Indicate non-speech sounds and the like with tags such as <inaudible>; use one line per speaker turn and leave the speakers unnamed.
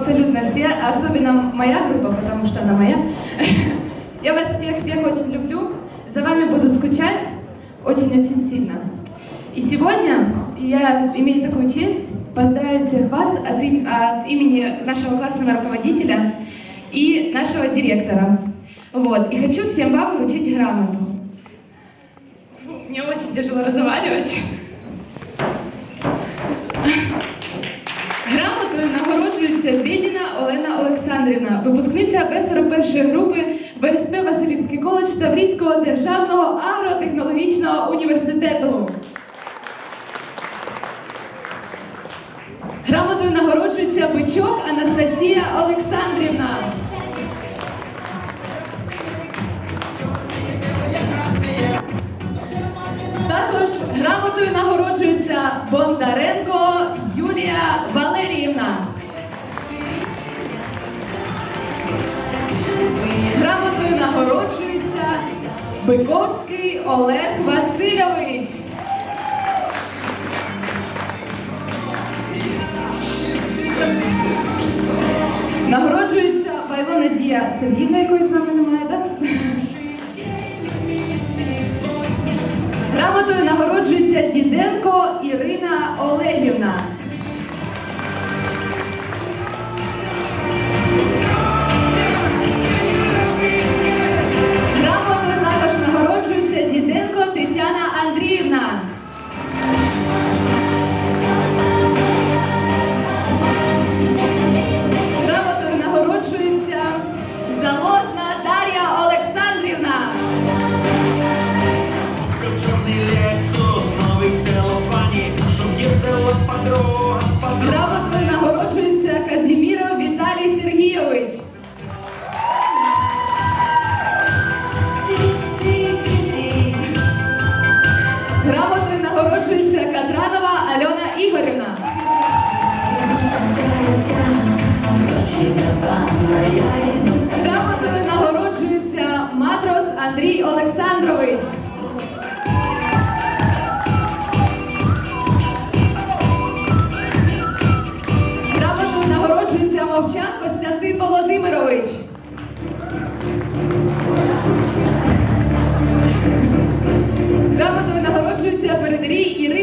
абсолютно все, особенно моя группа, потому что она моя. <laughs> Я вас всех-всех очень люблю, за вами буду скучать очень-очень сильно. И сегодня я имею такую честь поздравить всех вас от, от имени нашего классного руководителя и нашего директора. Вот. И хочу всем вам вручить грамоту. Фу, Мне очень тяжело разговаривать. <laughs> Нагороджується Бєдіна Олена Олександрівна, випускниця Б-41 групи ВСП Василівський коледж Таврійського державного агротехнологічного університету. Грамотою нагороджується бичок Анастасія Олександрівна. Також грамотою нагороджується Бондаренко Юлія Валеріївна. Биковський Олег Васильович. Нагороджується Байво Надія Сергіївна, якої з нами немає, так? Грамотою нагороджується Діденко Ірина Олегівна. Грамотою нагороджується Матрос Андрій Олександрович. Грамотою нагороджується Мовчан Костянтин Володимирович. Грамотою нагороджується Передарій Ірина